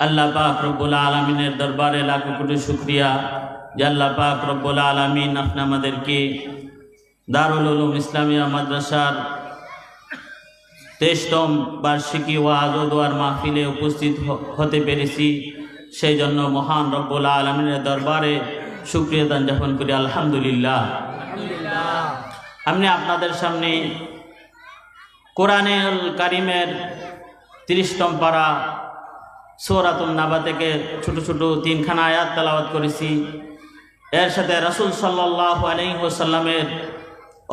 আল্লাহ পাক রব্বুল আলমিনের দরবারে লাখো কোটি শুক্রিয়া যে আল্লাহ পাক রব্বুল আলমিন আপনি আমাদেরকে দারুল উলুম ইসলামিয়া মাদ্রাসার তেইশতম বার্ষিকী ওয়াজ ও দোয়ার মাহফিলে উপস্থিত হতে পেরেছি। সেই জন্য মহান রব্বুল আলমিনের দরবারে শুক্রিয়া দান যাপন করি। আলহামদুলিল্লাহ। আমি আপনাদের সামনে কোরআনুল কারিমের তিরিশতম পারা সৌরাতুল নাবা থেকে ছোট ছোট তিনখানা আয়াত তেলাওয়াত করেছি। এর সাথে রসুল সাল্লাহ আলহিহসাল্লামের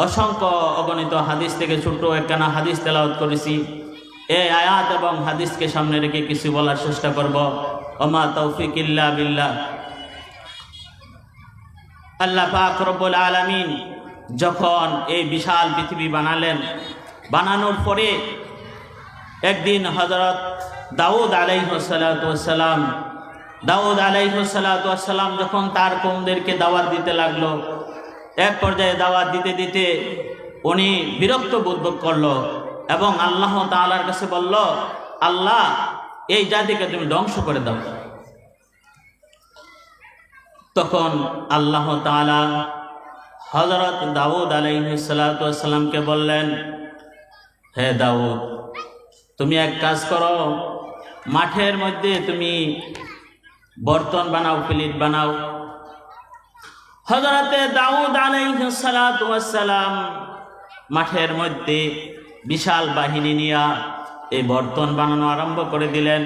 অসংখ্য অগণিত হাদিস থেকে ছোট একখানা হাদিস তেলাওয়াত করেছি। এই আয়াত এবং হাদিসকে সামনে রেখে কিছু বলার চেষ্টা করব। ওমা তৌফিক ইল্লা বিল্লাহ। আল্লাহ পাক রব্বুল আলামিন যখন এই বিশাল পৃথিবী বানালেন, বানানোর পরে একদিন হজরত দাউদ আলাইহসালাম দাউদ আলাইহসালাম যখন তার কমদেরকে দাওয়াত দিতে লাগল, এক পর্যায়ে দাওয়াত দিতে দিতে উনি বিরক্ত বোধ করল এবং আল্লাহ তাআলার কাছে বলল, আল্লাহ, এই জাতিকে তুমি ধ্বংস করে দাও। তখন আল্লাহ তাআলা হজরত দাউদ আলাইসালামকে বললেন, হে দাউদ তুমি এক কাজ করো, মাঠের মধ্যে তুমি বর্তন বানাও প্লেট বানাও। হজরতে দাউদ আলাইসালাম মাঠের মধ্যে বিশাল বাহিনী নিয়ে এই বর্তন বানানো আরম্ভ করে দিলেন।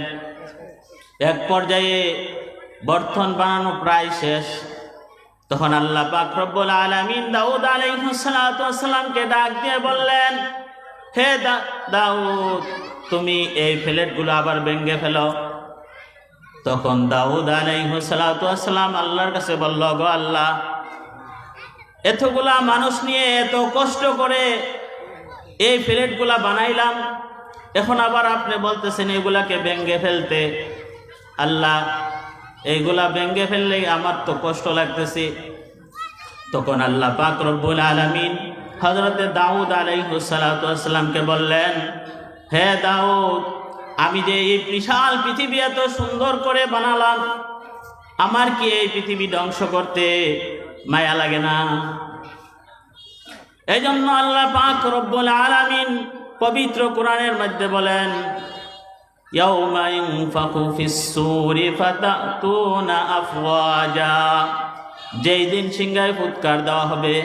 এক পর্যায়ে বর্তন বানানো প্রায় শেষ। তখন আল্লাহ পাক আলামিন দাউদ আলাইহিসসালামকে ডাক দিয়ে বললেন, হে দাউদ তুমি এই প্লেটগুলো আবার ভেঙে ফেলো। তখন দাউদ আলাইহিসসালাম আল্লাহর কাছে বলল, গো আল্লাহ, এতগুলা মানুষ নিয়ে এত কষ্ট করে এই প্লেটগুলা বানাইলাম, এখন আবার আপনি বলতেছেন এগুলাকে ভেঙে ফেলতে। আল্লাহ এইগুলা ভেঙে ফেললে আমার তো কষ্ট লাগতেছে। তখন আল্লাহ পাক রব্বুল আলমিন হজরতে দাউদ আলাইসালামকে বললেন হে দাউদ, আমি যে এই বিশাল পৃথিবী এত সুন্দর করে বানালাম, আমার কি এই পৃথিবী ধ্বংস করতে মায়া লাগে না? এই জন্য আল্লাহ পাক রব্বুল আলামিন পবিত্র কোরআনের মধ্যে বলেন যেই দিন সিংহায় ফুৎকার দেওয়া হবে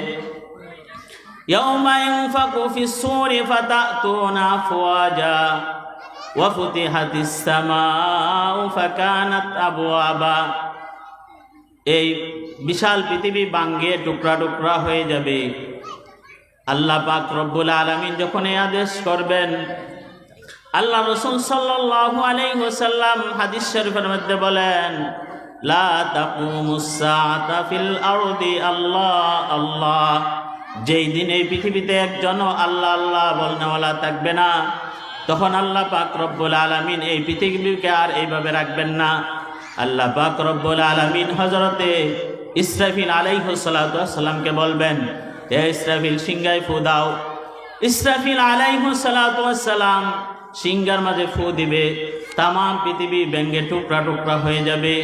يوم ينفخ في السور فتأتون أفواجا وفتحت السماء فكانت أبوابا এই বিশাল পৃথিবী বাঙ্গে টুকরা টুকরা হয়ে যাবে আল্লাহ পাক রব্বুল আলমিন যখন এই আদেশ করবেন আল্লাহ রসুল সাল্লাল্লাহু আলাইহি ওয়াসাল্লাম হাদিস শরীফের মধ্যে বলেন লা তাকুমুস সাআতা ফিল আরদি আল্লাহ আল্লাহ যেই দিন এই পৃথিবীতে একজন আল্লাহ আল্লাহ বলনেওয়ালা থাকবে না, তখন আল্লাহ পাক রব্বুল আলামিন এই পৃথিবীকে আর এইভাবে রাখবেন না। আল্লাহ পাক রব্বুল আলামিন হজরতে ইসরাফিল আলাইহিসসালামকে বলবেন হে ইসরাফিল সিংগায় ফু দাও। ইসরাফিল আলাইহিসসালাম সিংহার মাঝে ফু দিবে তাম পৃথিবী ব্যঙ্গে টুকরা টুকরা হয়ে যাবে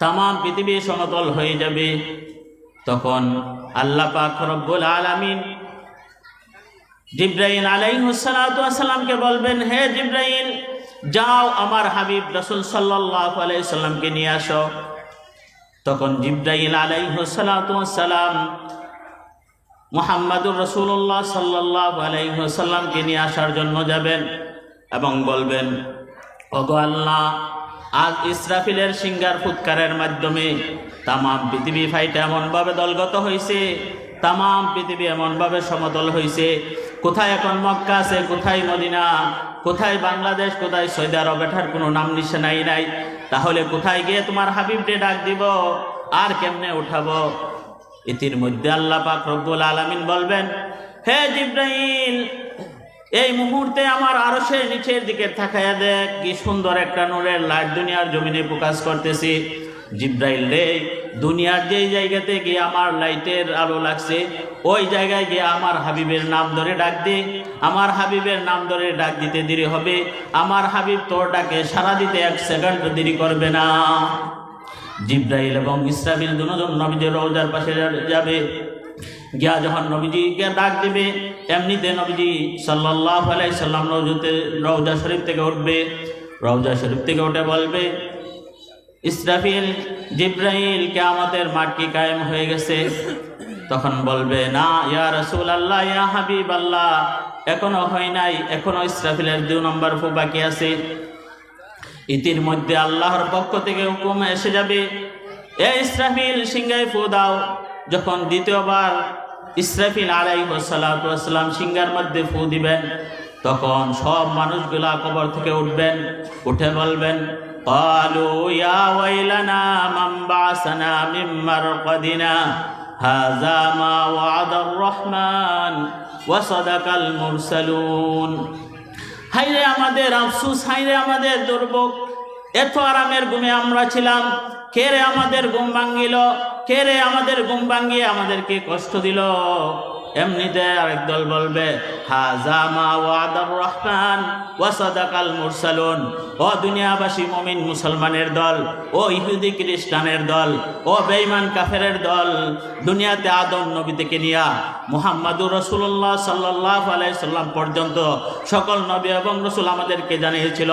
তাম পৃথিবী সমতল হয়ে যাবে। তখন আল্লাহ পাক রব্বুল আলামিন জিব্রাইল আলাইসালামকে বলবেন, হে জিব্রাইল, যাও আমার হাবিব রসুল সাল্লাহ আলাইসাল্লামকে নিয়ে আসো। তখন জিব্রাইল আলাইসালাম মোহাম্মদুর রসুল্লাহ সাল্লাহ আলাইসাল্লামকে নিয়ে আসার জন্য যাবেন এবং বলবেন, ওগো আল্লাহ আজ ইসরাফিলের সিঙ্গার ফুৎকারের মাধ্যমে তাম পৃথিবী ফাইটা এমনভাবে দলগত হয়েছে তাম পৃথিবী এমনভাবে সমতল হয়েছে কোথায় এখন মক্কা আছে, কোথায় মদিনা, কোথায় বাংলাদেশ, কোথায় সৌদি আরব, এটার কোনো নাম নিশানাই নাই। তাহলে কোথায় গিয়ে তোমার হাবিবটে ডাক দিব, আর কেমনে উঠাবো? ইতির মধ্যে আল্লাহ পাক রব্বুল আলামিন বলবেন, হে জিব্রাইল এই মুহূর্তে আমার আরও সে নিচের দিকে থাকাইয়া দেখ, কি সুন্দর একটা নূরের লাইট দুনিয়ার জমিনে প্রকাশ করতেছি। জিব্রাইল রে, দুনিয়ার যেই জায়গাতে গিয়ে আমার লাইটের আলো লাগছে, ওই জায়গায় গিয়ে আমার হাবিবের নাম ধরে ডাক দে। আমার হাবিবের নাম ধরে ডাক দিতে দেরি হবে। আমার হাবিব তোর ডাকে সারা দিতে এক সেকেন্ড দেরি করবে না। জিব্রাইল এবং ইসরাফিল দুজন নবীজের রোজার পাশে যাবে। গিয়া যখন নবীজিকে ডাক দিবে এমনিতে নবীজি সাল্লাহ আলাই সাল্লাম রৌজতে রৌজা শরীফ থেকে উঠবে রৌজা শরীফ থেকে উঠে বলবে, ইসরাফিল, জিব্রাইল কেয়ামতের মাঠ কি কায়েম হয়ে গেছে? তখন বলবে, না, ইয়া রসুল আল্লাহ ইয়া হাবিব আল্লাহ এখনও হয় নাই, এখনও ইসরাফিলের দু নম্বর ফু বাকি আছে। ইতির মধ্যে আল্লাহর পক্ষ থেকে হুকুম এসে যাবে, এ ইসরাফিল, সিংহায় ফু দাও। যখন দ্বিতীয়বার ইসরাফিল আলাইসালাম সিংহার মধ্যে ফু দিবেন তখন সব মানুষগুলা কবর থেকে উঠবেন উঠে বলবেন قالوا يا ويلنا من بعثنا من مرقدنا هذا ما وعد الرحمن وصدق المرسلون হাইরে আমাদের আফসুস হাইরে আমাদের দুর্ভোগ এত আরামের ঘুমে আমরা ছিলাম কে রে আমাদের ঘুম ভাঙ্গিল কে রে আমাদের ঘুম ভাঙ্গিয়ে আমাদেরকে কষ্ট দিল? এমনিতে আরেক দল বলবে রহমান ওয়াসাদাকাল মুরসালুন। ও দুনিয়াবাসী মমিন মুসলমানের দল, ও ইহুদি খ্রিস্টানের দল, ও বেঈমান কাফেরের দল, দুনিয়াতে আদম নবী থেকে নিয়া মুহাম্মাদুর রসুল্লাহ সাল্লাহ আলাইসাল্লাম পর্যন্ত সকল নবী এবং রসুল আমাদেরকে জানিয়েছিল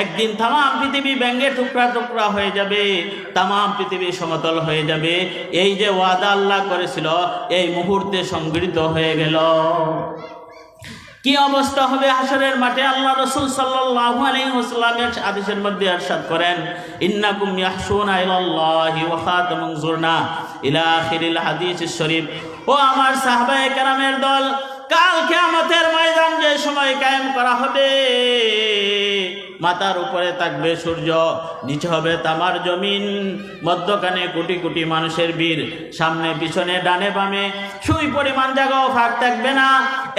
একদিন তাম পৃথিবী ব্যঙ্গে টুকরা টুকরা হয়ে যাবে তাম পৃথিবী সমতল হয়ে যাবে। এই যে ওয়াদা আল্লাহ করেছিল, এই মুহূর্তে সংগৃহীত হয়ে গেল। কি অবস্থা হবে হাসরের মাঠে? আল্লাহ রসুল আলাইহি আদেশের মধ্যে ইরশাদ করেন, ইন্নাকুম শরীফ। ও আমার সাহাবায়ে কেরামের দল, কাল কিয়ামতের ময়দান যে সময় কায়েম করা হবে মাথার উপরে থাকবে সূর্য, নিচে হবে তামার জমিন, মধ্যখানে কোটি কোটি মানুষের ভিড়, সামনে, পিছনে, ডানে, বামে, সুই পরিমাণ জায়গাও ফাঁক থাকবে না,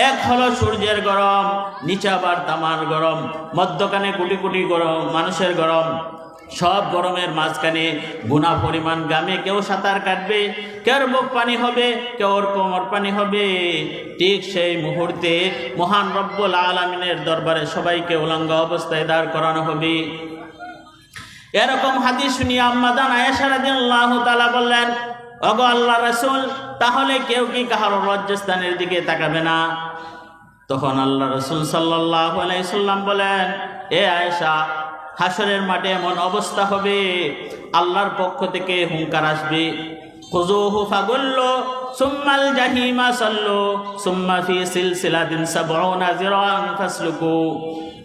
এক হলো সূর্যের গরম, নিচে আবার তামার গরম, মধ্যখানে কোটি কোটি গরম, মানুষের গরম। সব গরমের মাঝখানে গুণা পরিমাণ গামে কেউ সাঁতার কাটবে কেউ বুক পানি হবে কেউ কোমর পানি হবে। ঠিক সেই মুহূর্তে মহান রব্বুল আলমিনের দরবারে সবাইকে উলঙ্গ অবস্থায় দাঁড় করানো হবে। এরকম হাদিস শুনি আম্মাদান আয়েশারাদিন আল্লাহ তালা বললেন অগো আল্লাহ রসুল, তাহলে কেউ কি কাহার লজ্জাস্থানের দিকে তাকাবে না? তখন আল্লাহ রসুল সাল্লাহ আলাইসাল্লাম বলেন, এ আয়েশা হাসরের মাঠে এমন অবস্থা হবে, আল্লাহর পক্ষ থেকে হুঙ্কার আসবে। জাহিমা সুম্মা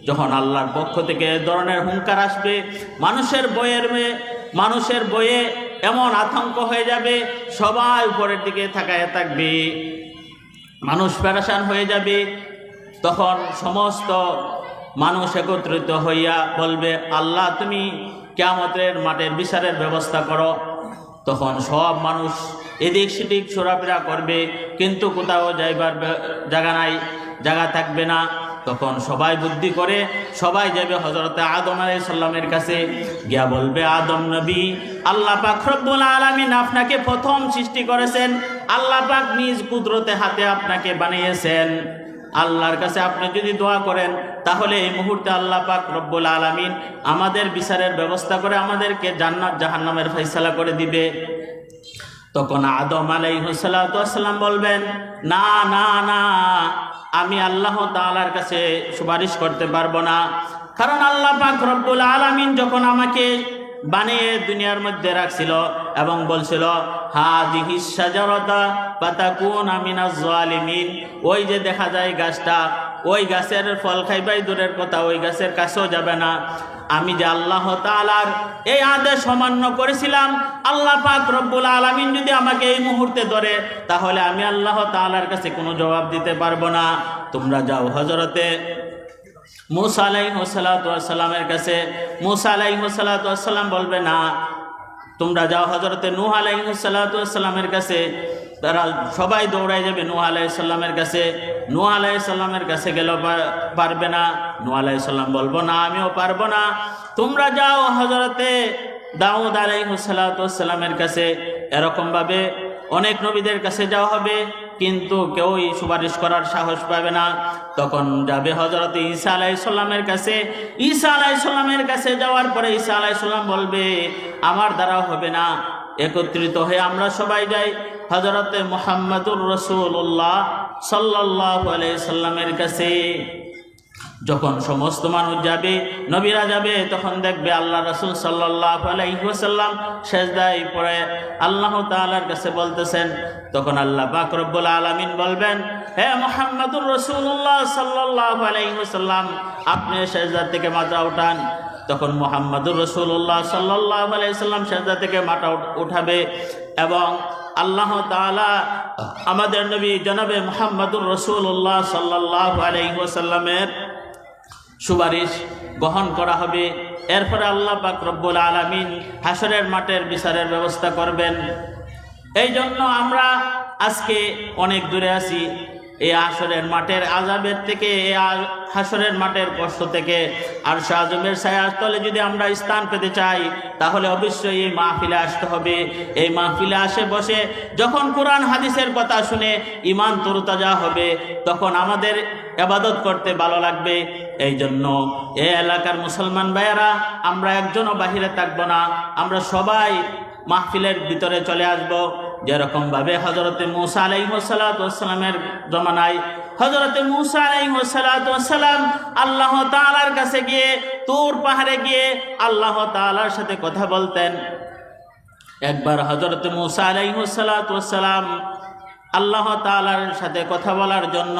যখন আল্লাহর পক্ষ থেকে ধরনের হুঙ্কার আসবে, মানুষের বইয়ের মেয়ে মানুষের বইয়ে এমন আতঙ্ক হয়ে যাবে, সবাই উপরের দিকে থাকায় থাকবে। মানুষ প্যারাসান হয়ে যাবে। তখন সমস্ত মানুষ একত্রিত হইয়া বলবে, আল্লাহ, তুমি কেয়ামতের মাঠের বিচারের ব্যবস্থা করো। তখন সব মানুষ এদিক সেদিক চোরাফেরা করবে, কিন্তু কোথাও যাইবার জায়গা নাই, জায়গা থাকবে না। তখন সবাই বুদ্ধি করে সবাই যাবে হজরতে আদম আলাই সাল্লামের কাছে। গিয়া বলবে, আদম নবী, আল্লাহ পাক রব্বুল আলামিন আপনাকে প্রথম সৃষ্টি করেছেন। আল্লাহ পাক নিজ কুদরতে হাতে আপনাকে বানিয়েছেন। আল্লাহর কাছে আপনি যদি দোয়া করেন, তাহলে এই মুহূর্তে আল্লাহ পাক রব্বুল আলামিন আমাদের বিচারের ব্যবস্থা করে আমাদেরকে জান্নাত জাহান্নামের ফয়সালা করে দিবে। তখন আদম আলাইসাল্লাম বলবেন, না না না, আমি আল্লাহ তাআলার কাছে সুপারিশ করতে পারব না। কারণ আল্লাহ পাক রব্বুল আলামিন যখন আমাকে বানিয়ে দুনিয়ার মধ্যে রাখছিল এবং বলছিল হা দিহিস সাজারতা পাতাকুন আমিনা জালিমিন। ওই যে দেখা যায় গাছটা, ওই গাছের ফল খাইবাই দূরের কথা, ওই গাছের কাছেও যাবে না। আমি যে আল্লাহ তাআলার এই আদেশ অমান্য করেছিলাম, আল্লাহ পাক রব্বুল আলামিন যদি আমাকে এই মুহূর্তে ধরে, তাহলে আমি আল্লাহ তালার কাছে কোনো জবাব দিতে পারব না। তোমরা যাও হজরতে মুসা আলাইসালামের কাছে, মুসা আলাইসালাম বলবে, না, তোমরা যাও হজরতে নূহ আলাইসালামের কাছে। তারা সবাই দৌড়াই যাবে নূহ আলাইসাল্লামের কাছে। নূহ আলাইসাল্লামের কাছে গেলেও পারবে না। নূহ আলাইসাল্লাম বলব, না, আমিও পারব না। তোমরা যাও হজরতে দাউদ আলাইসাল্লামের কাছে। এরকমভাবে অনেক নবীদের কাছে যাওয়া হবে। কিন্তু কেউই সুপারিশ করার সাহস পাবে না। তখন যাবে হজরত ঈসা আলাইসাল্লামের কাছে। ঈসা আলাইসাল্লামের কাছে যাওয়ার পরে ঈসা আলাইসাল্লাম বলবে, আমার দ্বারা হবে না। একত্রিত হয়ে আমরা সবাই যাই। হজরতে মোহাম্মদুর রসুল্লাহ সাল্লাহ আলাইসাল্লামের কাছে যখন সমস্ত মানুষ যাবে, নবীরা যাবে, তখন দেখবে আল্লাহ রসুল সাল্লাহ আলাইসাল্লাম শেষদাই পরে আল্লাহ তালার কাছে বলতেছেন, তখন আল্লাহ বাকরবুল আলমিন বলবেন, হে মোহাম্মদুর রসুল্লাহ সাল্লাহ আলাইসাল্লাম আপনি শেষদার থেকে মাত্রা উঠান। তখন মোহাম্মদুর রসুল্লাহ সাল্লাহ আলাইসাল্লাম শেষদা থেকে উঠ- উঠাবে এবং আল্লাহ তাআলা আমাদের নবী জনাবে মোহাম্মদুর রসুল্লাহ সাল্লাহ আলাইসাল্লামের সুপারিশ গ্রহণ করা হবে। এরপরে আল্লাহ পাক রব্বুল আলমিন হাসরের মাঠের বিচারের ব্যবস্থা করবেন। এই জন্য আমরা আজকে অনেক দূরে আছি। এই আসরের মাঠের আজাবের থেকে এই হাসরের মাঠের কষ্ট থেকে। আর শাহজমের ছায়ার তলে যদি আমরা স্থান পেতে চাই, তাহলে অবশ্যই এই মাহফিলে আসতে হবে। এই মাহফিলে আসে বসে যখন কোরআন হাদিসের কথা শুনে ইমান তরুতাজা হবে, তখন আমাদের এবাদত করতে ভালো লাগবে। এই জন্য এ এলাকার মুসলমান ভাইয়েরা, আমরা একজনও বাহিরে থাকব না, আমরা সবাই মাহফিলের ভিতরে চলে আসব। যেরকম ভাবে হজরতে মুসা আলাইসালামের জমানায় হজরতে মুসা আলাইসালাম আল্লাহ তালার কাছে গিয়ে তোর পাহাড়ে গিয়ে আল্লাহ তালার সাথে কথা বলতেন। একবার হজরত মুসা আলাইসালাম আল্লাহ তালার সাথে কথা বলার জন্য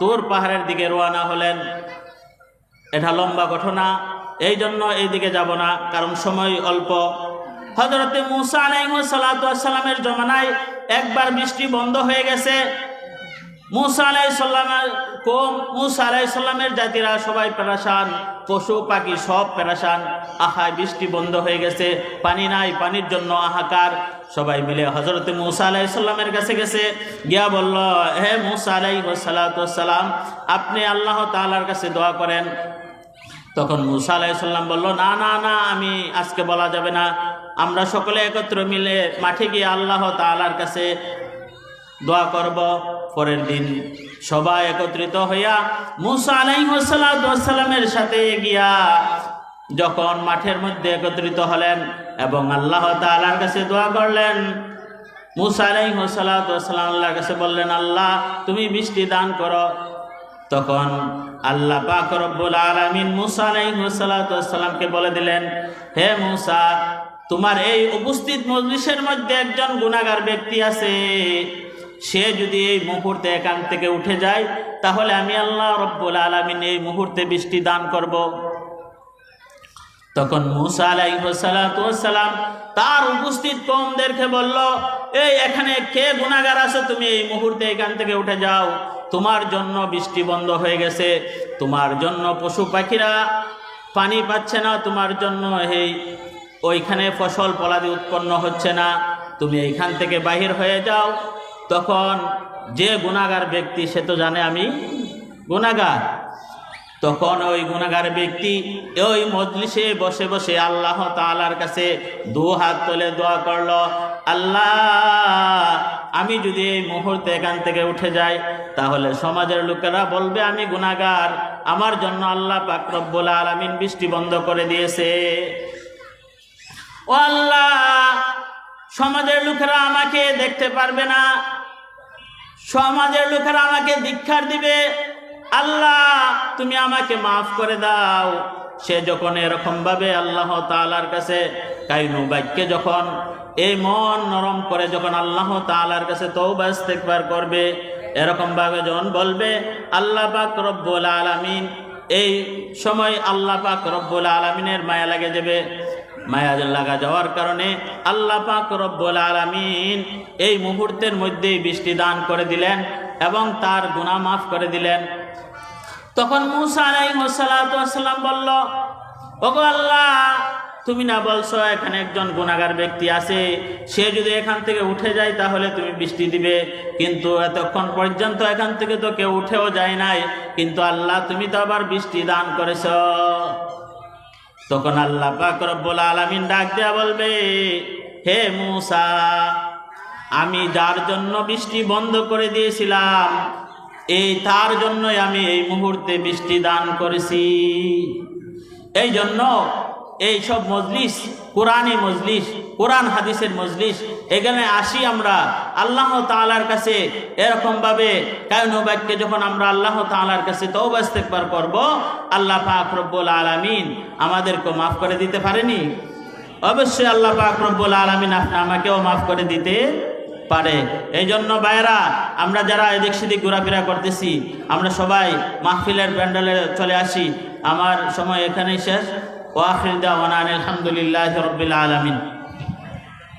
তোর পাহাড়ের দিকে রওনা হলেন। এটা লম্বা ঘটনা এই জন্য এই দিকে যাব না, কারণ সময় অল্প। হজরতে মুসা আলাইসালামের জমানায় একবার বৃষ্টি বন্ধ হয়ে গেছে। মুসা আলাইসাল্লামের কোম মুসা আলাইসাল্লামের জাতিরা সবাই পেরাসান পশু, পাখি সব পেরাসান আহায়, বৃষ্টি বন্ধ হয়ে গেছে, পানি নাই, পানির জন্য আহাকার। সবাই মিলে হজরত মুসা আলাইসাল্লামের কাছে গেছে, গিয়া বলল, হে মুসা আলাইসালাম আপনি আল্লাহ তাআলার কাছে দোয়া করেন। তখন মুসা আলাইসাল্লাম বলল, না না না, আমি আজকে বলা যাবে না। আমরা সকলে একত্র মিলে মাঠে গিয়ে আল্লাহ তাআলার কাছে দোয়া করব। পরের দিন সবাই একত্রিত হইয়া মুসা আলাইসালামের সাথে গিয়া যখন মাঠের মধ্যে একত্রিত হলেন এবং আল্লাহ তাআলার কাছে দোয়া করলেন, মুসা আলাইসালাম আল্লাহর কাছে বললেন, আল্লাহ, তুমি বৃষ্টি দান করো। তখন আল্লাহ পাক রব্বুল আলামিন মুসা আলাইহিসসালামকে বলে দিলেন, হে মুসা তোমার এই উপস্থিত মজলিসের মধ্যে একজন গুনাহগার ব্যক্তি আছে, সে যদি এই মুহূর্তে এখান থেকে উঠে যায়, তাহলে আমি আল্লাহ রব্বুল আলামিন এই মুহূর্তে বৃষ্টি দান করব। তখন মুসা আলাইসালাম তার উপস্থিত কমদেরকে বলল, এই এখানে কে গুণাগার আছো? তুমি এই মুহূর্তে এখান থেকে উঠে যাও। তোমার জন্য বৃষ্টি বন্ধ হয়ে গেছে। তোমার জন্য পশু পাখিরা পানি পাচ্ছে না। তোমার জন্য এই ওইখানে ফসল পলাদি উৎপন্ন হচ্ছে না। তুমি এইখান থেকে বাহির হয়ে যাও। তখন যে গুণাগার ব্যক্তি, সে তো জানে আমি গুণাগার। তখন ওই গুণাগার ব্যক্তি ওই মজলিসে বসে বসে আল্লাহ তালার কাছে দু হাত তোলে দোয়া করল, আল্লাহ, আমি যদি এই মুহূর্তে এখান থেকে উঠে যাই, তাহলে সমাজের লোকেরা বলবে আমি গুণাগার। আমার জন্য আল্লাহ পাকরব্বুল আলমিন বৃষ্টি বন্ধ করে দিয়েছে। ও আল্লাহ, সমাজের লোকেরা আমাকে দেখতে পারবে না। সমাজের লোকেরা আমাকে দীক্ষার দিবে। আল্লাহ, তুমি আমাকে মাফ করে দাও। সে যখন এরকম ভাবে আল্লাহ তালার কাছে কাইনু বাক্যে যখন এই মন নরম করে যখন আল্লাহ তালার কাছে তৌবা ইস্তেকবার করবে এরকম ভাবে যখন বলবে, আল্লাহ পাক রব্বুল আলামিন, এই সময় আল্লাহ পাক রব্বুল আলামিনের মায়া লাগে যাবে। মায়া লাগা যাওয়ার কারণে আল্লাহ পাক রব্বুল আলামিন এই মুহূর্তের মধ্যেই বৃষ্টি দান করে দিলেন এবং তার গুণা মাফ করে দিলেন। তখন মুসা আলাইহিসসালাম বলল, ওগো আল্লাহ, তুমি না বলছো এখানে একজন গুণাগার ব্যক্তি আছে, সে যদি এখান থেকে উঠে যায় তাহলে তুমি বৃষ্টি দিবে। কিন্তু এতক্ষণ পর্যন্ত এখান থেকে তো কেউ উঠেও যায় নাই, কিন্তু আল্লাহ তুমি তো আবার বৃষ্টি দান করেছ। তখন আল্লাহ পাক রব্বুল আলামিন ডাক দেয়া বলবে, হে মূসা, আমি যার জন্য বৃষ্টি বন্ধ করে দিয়েছিলাম, এই তার জন্যই আমি এই মুহূর্তে বৃষ্টি দান করেছি। এই জন্য এই সব মজলিস কোরআনে মজলিস, কোরআন হাদিসের মজলিস এখানে আসি আমরা আল্লাহ তাআলার কাছে এরকমভাবে কায়ন বাক্যে যখন আমরা আল্লাহ তালার কাছে তওবা ইস্তেগফার করব, আল্লাহ পাক রব্বুল আলামিন আমাদেরকে মাফ করে দিতে পারেনি? অবশ্যই আল্লাহ পাক রব্বুল আলামিন আপনি, আমাকেও মাফ করে দিতে পারে। এই জন্য বাইরা আমরা যারা এদিক সেদিক ঘোরাফেরা করতেছি, আমরা সবাই মাহফিলের প্যান্ডেলে চলে আসি। আমার সময় এখানেই শেষ। ওয়াখির দাওয়ানা আলহামদুলিল্লাহ রবিল আলমিন।